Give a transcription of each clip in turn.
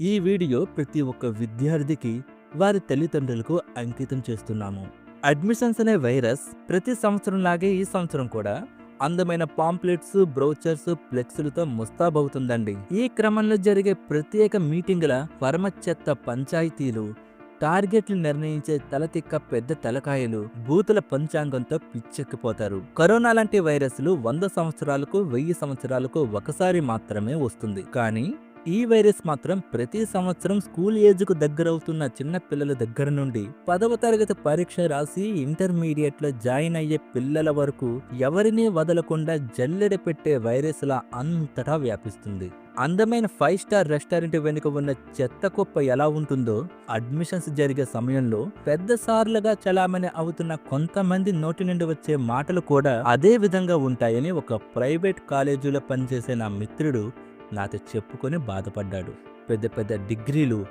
ఈ వీడియో ప్రతి ఒక్క విద్యార్థికి వారి తల్లిదండ్రులకు అంకితం చేస్తున్నాము. అడ్మిషన్స్ అనే వైరస్ ప్రతి సంవత్సరం లాగే ఈ సంవత్సరం కూడా అందమైన పాంప్లెట్స్ బ్రౌచర్స్ ఫ్లెక్సులతో ముస్తాబవుతుందండి. ఈ క్రమంలో జరిగే ప్రత్యేక మీటింగుల పరమ చెత్త పంచాయతీలు టార్గెట్లు నిర్ణయించే తలతిక్క పెద్ద తలకాయలు బూతుల పంచాంగంతో పిచ్చెక్కిపోతారు. కరోనా లాంటి వైరస్లు వంద సంవత్సరాలకు వెయ్యి సంవత్సరాలకు ఒకసారి మాత్రమే వస్తుంది. కానీ ఈ వైరస్ మాత్రం ప్రతి సంవత్సరం స్కూల్ ఏజ్కు దగ్గరవుతున్న చిన్న పిల్లల దగ్గర నుండి పదవ తరగతి పరీక్ష రాసి ఇంటర్మీడియట్లో జాయిన్ అయ్యే పిల్లల వరకు ఎవరినీ వదలకుండా జల్లెడ పెట్టే వైరస్లా అంతటా వ్యాపిస్తుంది. అందమైన ఫైవ్ స్టార్ రెస్టారెంట్ వెనుక ఉన్న చెత్త కుప్ప ఎలా ఉంటుందో అడ్మిషన్స్ జరిగే సమయంలో పెద్ద సార్లుగా చలామణి అవుతున్న కొంతమంది నోటి నుండి వచ్చే మాటలు కూడా అదే విధంగా ఉంటాయని ఒక ప్రైవేట్ కాలేజీలో పనిచేసే నా మిత్రుడు నాతో చెప్పుకొని బాధపడ్డాడు. పెద్ద పెద్ద డిగ్రీలు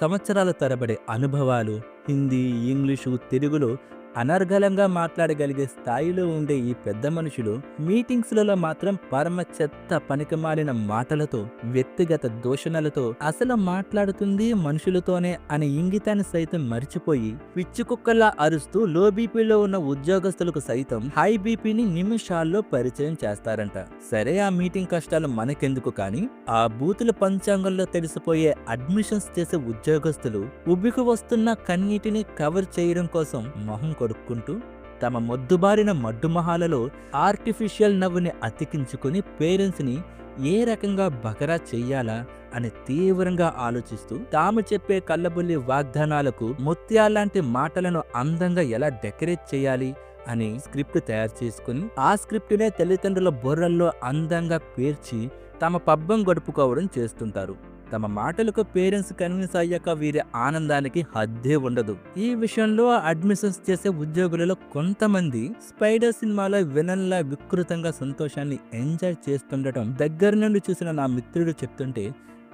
సంవత్సరాల తరబడి అనుభవాలు హిందీ ఇంగ్లీషు తెలుగులో అనర్గళంగా మాట్లాడగలిగే స్థాయిలో ఉండే ఈ పెద్ద మనుషులు మీటింగ్స్లలో మాత్రం పరమ చెత్త పనికిమాలిన మాటలతో వ్యక్తిగత దూషణలతో అసలు మాట్లాడుతుంది మనుషులతోనే అనే ఇంగితాన్ని సైతం మర్చిపోయి పిచ్చుకుక్కల్లా అరుస్తూ లో బీపీలో ఉన్న ఉద్యోగస్తులకు సైతం హై బీపీని నిమిషాల్లో పరిచయం చేస్తారంట. సరే ఆ మీటింగ్ కష్టాలు మనకెందుకు కానీ ఆ బూతుల పంచాంగంలో తెలిసిపోయే అడ్మిషన్స్ చేసే ఉద్యోగస్తులు ఉబ్బికి వస్తున్న కన్నీటిని కవర్ చేయడం కోసం మొహం కొడుక్కుంటూ తమ మొద్దుబారిన మడ్డుమహాలలో ఆర్టిఫిషియల్ నవ్వుని అతికించుకుని పేరెంట్స్ని ఏ రకంగా బకరా చెయ్యాలా అని తీవ్రంగా ఆలోచిస్తూ తాము చెప్పే కళ్ళబుల్లి వాగ్దానాలకు ముత్యాలాంటి మాటలను అందంగా ఎలా డెకరేట్ చేయాలి అని స్క్రిప్ట్ తయారు చేసుకుని ఆ స్క్రిప్టునే తల్లిదండ్రుల బుర్రల్లో అందంగా పేర్చి తమ పబ్బం గడుపుకోవడం చేస్తుంటారు. తమ మాటలకు పేరెంట్స్ కన్విన్స్ అయ్యాక వీరి ఆనందానికి హద్దే ఉండదు. ఈ విషయంలో అడ్మిషన్స్ చేసే ఉద్యోగులలో కొంతమంది స్పైడర్ సినిమాలో వినల్లా వికృతంగా సంతోషాన్ని ఎంజాయ్ చేస్తుండటం దగ్గర నుండి చూసిన నా మిత్రుడు చెప్తుంటే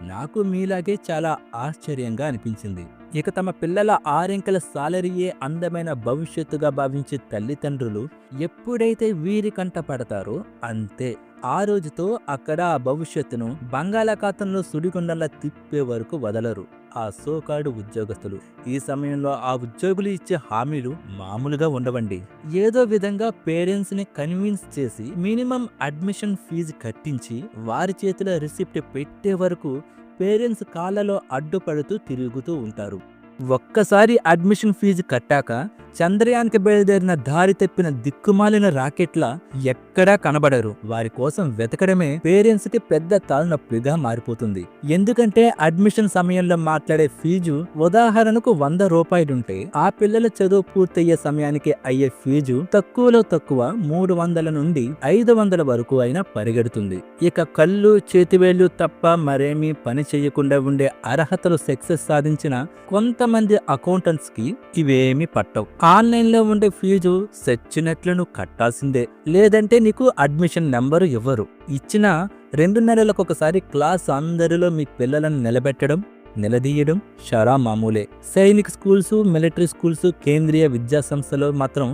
నాకు మీలాగే చాలా ఆశ్చర్యంగా అనిపించింది. ఇక తమ పిల్లల ఆరింకల సాలరీయే అందమైన భవిష్యత్తుగా భావించే తల్లిదండ్రులు ఎప్పుడైతే వీరి కంట పడతారో అంతే. ఆ రోజుతో అక్కడ ఆ భవిష్యత్తును బంగాళాఖాతంలో సుడిగుండల్లా తిప్పే వరకు వదలరు ఆ సోకాడు ఉద్యోగస్తులు. ఈ సమయంలో ఆ ఉద్యోగులు ఇచ్చే హామీలు మామూలుగా ఉండవండి. ఏదో విధంగా పేరెంట్స్ని కన్విన్స్ చేసి మినిమం అడ్మిషన్ ఫీజు కట్టించి వారి చేతిలో రిసిప్ట్ పెట్టే వరకు పేరెంట్స్ కాళ్ళలో అడ్డుపడుతూ తిరుగుతూ ఉంటారు. ఒక్కసారి అడ్మిషన్ ఫీజు కట్టాక చంద్రయాన్కి బయలుదేరిన దారి తప్పిన దిక్కుమాలిన రాకెట్ల ఎక్కడా కనబడరు. వారి కోసం వెతకడమే పేరెంట్స్కి పెద్ద తలనొప్పిగా మారిపోతుంది. ఎందుకంటే అడ్మిషన్ సమయంలో మాట్లాడే ఫీజు ఉదాహరణకు వంద రూపాయలుంటే ఆ పిల్లల చదువు పూర్తయ్యే సమయానికి అయ్యే ఫీజు తక్కువలో తక్కువ మూడు వందల నుండి ఐదు వందల వరకు అయినా పరిగెడుతుంది. ఇక కళ్ళు చేతివేళ్ళు తప్ప మరేమీ పని చేయకుండా ఉండే అర్హతలు సక్సెస్ సాధించిన కొంత మంది అకౌంటెంట్స్కి ఇవేమి పట్టవు. ఆన్లైన్లో ఉండే ఫీజు సెచ్చినట్లు నువ్వు కట్టాల్సిందే. లేదంటే నీకు అడ్మిషన్ నెంబరు ఇవ్వరు. ఇచ్చిన రెండు నెలలకు ఒకసారి క్లాస్ అందరిలో మీ పిల్లలను నిలబెట్టడం నిలదీయడం షరా మామూలే. సైనిక్ స్కూల్స్ మిలిటరీ స్కూల్స్ కేంద్రీయ విద్యా సంస్థలో మాత్రం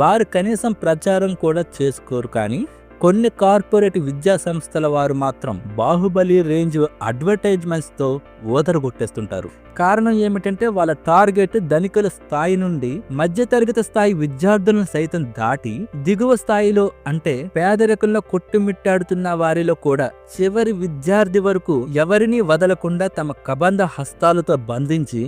వారు కనీసం ప్రచారం కూడా చేసుకోరు కానీ కొన్ని కార్పొరేట్ విద్యా సంస్థల వారు మాత్రం బాహుబలి రేంజ్ అడ్వర్టైజ్మెంట్స్తో ఓదరగొట్టేస్తుంటారు కారణం ఏమిటంటే వాళ్ళ టార్గెట్ ధనికుల స్థాయి నుండి మధ్యతరగతి స్థాయి విద్యార్థులను సైతం దాటి దిగువ స్థాయిలో అంటే పేదరికంలో కొట్టుమిట్టాడుతున్న వారిలో కూడా చివరి విద్యార్థి వరకు ఎవరినీ వదలకుండా తమ కబంధ హస్తాలతో బంధించి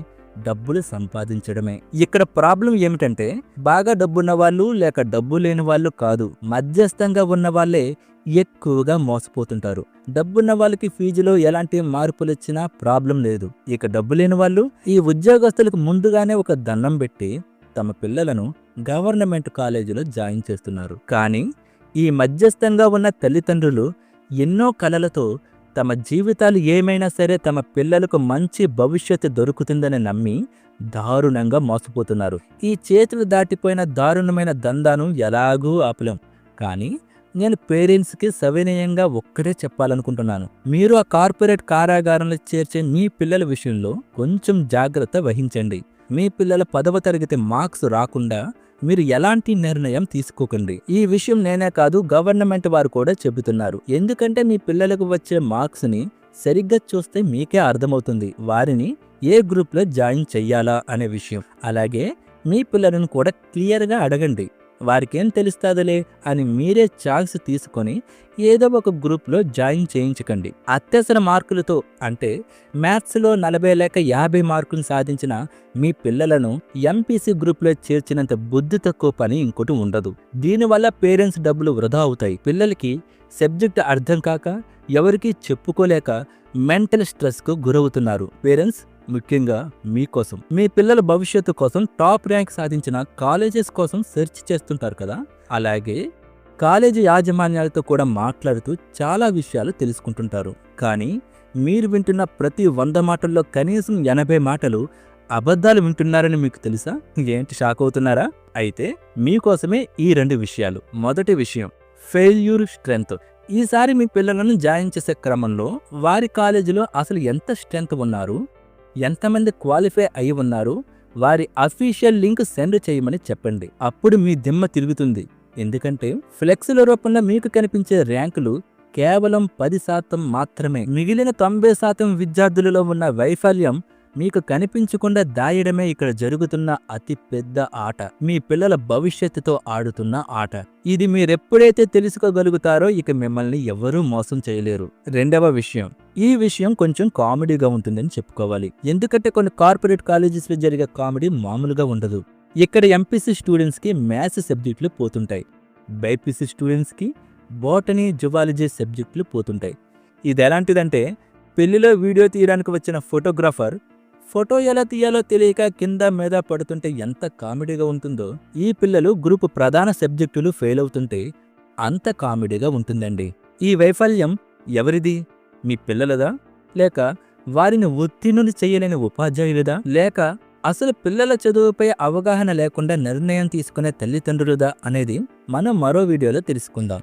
డబ్బులు సంపాదించడమే. ఇక్కడ ప్రాబ్లం ఏమిటంటే బాగా డబ్బున్న వాళ్ళు లేక డబ్బు లేని వాళ్ళు కాదు. మధ్యస్థంగా ఉన్న వాళ్ళే ఎక్కువగా మోసపోతుంటారు. డబ్బున్న వాళ్ళకి ఫీజులో ఎలాంటి మార్పులు వచ్చినా ప్రాబ్లం లేదు. ఇక డబ్బు లేని వాళ్ళు ఈ ఉద్యోగస్తులకు ముందుగానే ఒక దండం పెట్టి తమ పిల్లలను గవర్నమెంట్ కాలేజీలో జాయిన్ చేస్తున్నారు. కానీ ఈ మధ్యస్థంగా ఉన్న తల్లిదండ్రులు ఎన్నో కళలతో తమ జీవితాలు ఏమైనా సరే తమ పిల్లలకు మంచి భవిష్యత్తు దొరుకుతుందని నమ్మి దారుణంగా మోసపోతున్నారు. ఈ చేతులు దాటిపోయిన దారుణమైన దందాను ఎలాగూ ఆపలేం. కానీ నేను పేరెంట్స్కి సవినయంగా ఒక్కటే చెప్పాలనుకుంటున్నాను. మీరు ఆ కార్పొరేట్ కారాగారంలో చేర్చే మీ పిల్లల విషయంలో కొంచెం జాగ్రత్త వహించండి. మీ పిల్లల పదవ తరగతి మార్క్స్ రాకుండా మీరు ఎలాంటి నిర్ణయం తీసుకోకండి. ఈ విషయం నేనే కాదు గవర్నమెంట్ వారు కూడా చెబుతున్నారు. ఎందుకంటే మీ పిల్లలకు వచ్చే మార్క్స్ని సరిగ్గా చూస్తే మీకే అర్థమవుతుంది. వారిని ఏ గ్రూప్లో జాయిన్ చెయ్యాలా అనే విషయం. అలాగే మీ పిల్లలను కూడా క్లియర్గా అడగండి. వారికేం తెలుస్తుందిలే అని మీరే ఛాన్స్ తీసుకొని ఏదో ఒక గ్రూప్లో జాయిన్ చేయించకండి. అత్యవసర మార్కులతో అంటే మ్యాథ్స్లో నలభై లేక యాభై మార్కులు సాధించిన మీ పిల్లలను ఎంపీసీ గ్రూప్లో చేర్చినంత బుద్ధి తక్కువ పని ఇంకోటి ఉండదు. దీనివల్ల పేరెంట్స్ డబ్బులు వృధా అవుతాయి. పిల్లలకి సబ్జెక్ట్ అర్థం కాక ఎవరికీ చెప్పుకోలేక మెంటల్ స్ట్రెస్కు గురవుతున్నారు. పేరెంట్స్ ముఖ్యంగా మీకోసం మీ పిల్లల భవిష్యత్తు కోసం టాప్ ర్యాంక్ సాధించిన కాలేజెస్ కోసం సెర్చ్ చేస్తుంటారు కదా? అలాగే కాలేజీ యాజమాన్యాలతో కూడా మాట్లాడుతూ చాలా విషయాలు తెలుసుకుంటుంటారు. కానీ మీరు వింటున్న ప్రతి వంద మాటల్లో కనీసం ఎనభై మాటలు అబద్ధాలు వింటున్నారని మీకు తెలుసా? ఏంటి షాక్ అవుతున్నారా? అయితే మీకోసమే ఈ రెండు విషయాలు. మొదటి విషయం ఫెయిల్యూర్ స్ట్రెంగ్త్. ఈసారి మీ పిల్లలను జాయిన్ చేసే క్రమంలో వారి కాలేజీలో అసలు ఎంత స్ట్రెంగ్త్ ఉన్నారు? ఎంతమంది క్వాలిఫై అయి ఉన్నారు? వారి అఫీషియల్ లింక్ సెండ్ చేయమని చెప్పండి. అప్పుడు మీ దిమ్మ తిరుగుతుంది. ఎందుకంటే ఫ్లెక్స్ల రూపంలో మీకు కనిపించే ర్యాంకులు కేవలం పది శాతం మాత్రమే. మిగిలిన తొంభై శాతం విద్యార్థులలో ఉన్న వైఫల్యం మీకు కనిపించకుండా దాయడమే ఇక్కడ జరుగుతున్న అతి పెద్ద ఆట. మీ పిల్లల భవిష్యత్తుతో ఆడుతున్న ఆట. ఇది మీరెప్పుడైతే తెలుసుకోగలుగుతారో ఇక మిమ్మల్ని ఎవరూ మోసం చేయలేరు. రెండవ విషయం. ఈ విషయం కొంచెం కామెడీగా ఉంటుందని చెప్పుకోవాలి. ఎందుకంటే కొన్ని కార్పొరేట్ కాలేజెస్లో జరిగే కామెడీ మామూలుగా ఉండదు. ఇక్కడ ఎంపీసీ స్టూడెంట్స్కి మ్యాథ్స్ సబ్జెక్టులు పోతుంటాయి. బైపీసీ స్టూడెంట్స్కి బోటనీ జువాలజీ సబ్జెక్టులు పోతుంటాయి. ఇది ఎలాంటిదంటే పెళ్ళిలో వీడియో తీయడానికి వచ్చిన ఫోటోగ్రాఫర్ ఫోటో ఎలా తీయాలో తెలియక కింద మీద పడుతుంటే ఎంత కామెడీగా ఉంటుందో ఈ పిల్లలు గ్రూప్ ప్రధాన సబ్జెక్టులు ఫెయిల్ అవుతుంటే అంత కామెడీగా ఉంటుందండి. ఈ వైఫల్యం ఎవరిది? మీ పిల్లలదా? లేక వారిని ఉత్తీర్ణులు చేయలేని ఉపాధ్యాయులదా? లేక అసలు పిల్లల చదువుపై అవగాహన లేకుండా నిర్ణయం తీసుకునే తల్లిదండ్రులుదా అనేది మనం మరో వీడియోలో తెలుసుకుందాం.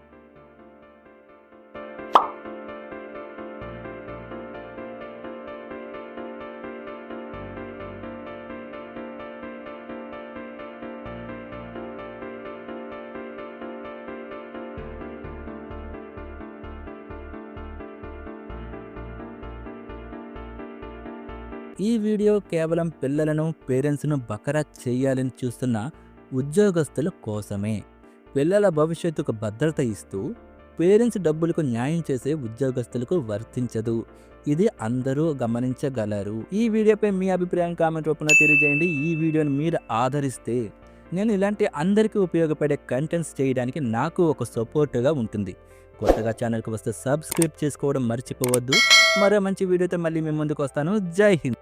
ఈ వీడియో కేవలం పిల్లలను పేరెంట్స్ను బకరా చేయాలని చూస్తున్న ఉద్యోగస్తుల కోసమే. పిల్లల భవిష్యత్తుకు భద్రత ఇస్తూ పేరెంట్స్ డబ్బులకు న్యాయం చేసే ఉద్యోగస్తులకు వర్తించదు. ఇది అందరూ గమనించగలరు. ఈ వీడియోపై మీ అభిప్రాయం కామెంట్ రూపంలో తెలియజేయండి. ఈ వీడియోని మీరు ఆదరిస్తే నేను ఇలాంటి అందరికీ ఉపయోగపడే కంటెంట్స్ చేయడానికి నాకు ఒక సపోర్ట్గా ఉంటుంది. కొత్తగా ఛానల్కి వస్తే సబ్స్క్రైబ్ చేసుకోవడం మర్చిపోవద్దు. మరో మంచి వీడియోతో మళ్ళీ మీ ముందుకు వస్తాను. జై హింద్.